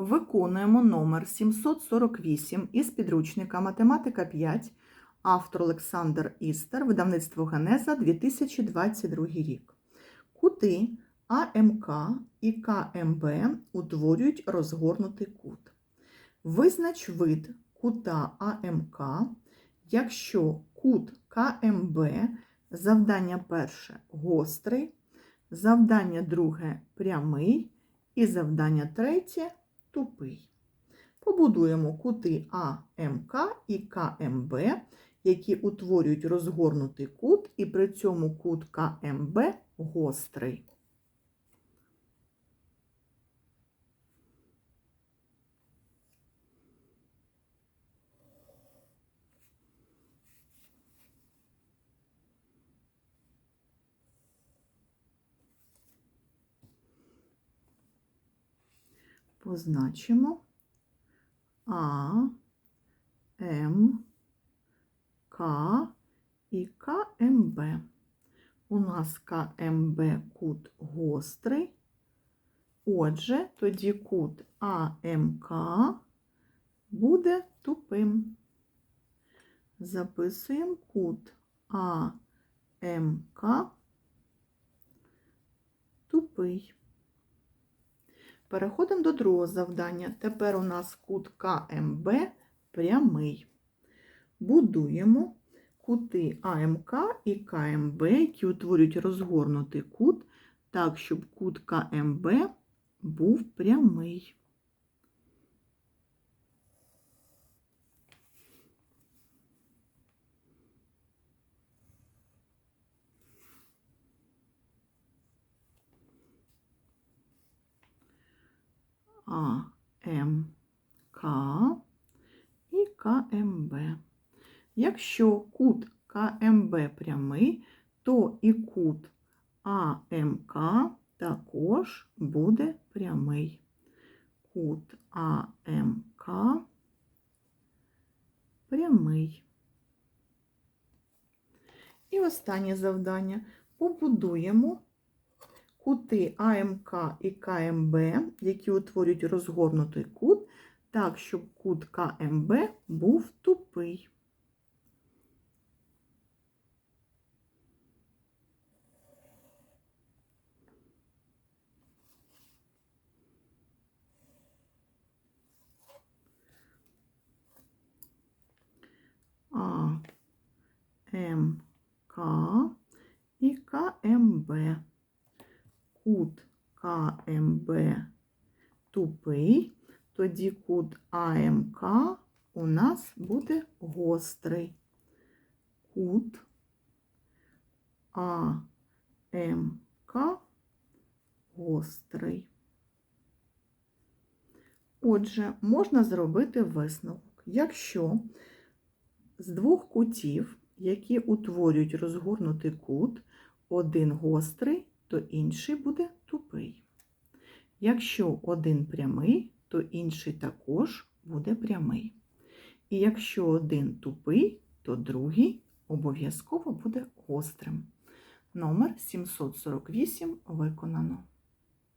Виконуємо номер 748 із підручника Математика 5, автор Олександр Істер, видавництво Генеза, 2022 рік. Кути АМК і КМБ утворюють розгорнутий кут. Визнач вид кута АМК, якщо кут КМБ завдання перше гострий, завдання друге прямий і завдання третє тупий. Побудуємо кути АМК і КМБ, які утворюють розгорнутий кут, і при цьому кут КМБ гострий. Позначимо А, М, К і КМБ. У нас КМБ кут гострий. Отже, тоді кут АМК буде тупим. Записуємо кут АМК тупий. Переходимо до другого завдання. Тепер у нас кут КМБ прямий. Будуємо кути АМК і КМБ, які утворюють розгорнутий кут, так, щоб кут КМБ був прямий. АМК і КМБ. Якщо кут КМБ прямий, то і кут АМК також буде прямий. Кут АМК прямий. І останнє завдання. Побудуємо кути АМК і КМБ, які утворюють розгорнутий кут, так, щоб кут КМБ був тупий. А, МК і КМБ кут КМБ тупий, тоді кут АМК у нас буде гострий. Кут АМК гострий. Отже, можна зробити висновок. Якщо з двох кутів, які утворюють розгорнутий кут, один гострий, то інший буде тупий. Якщо один прямий, то інший також буде прямий. І якщо один тупий, то другий обов'язково буде гострим. Номер 748 виконано.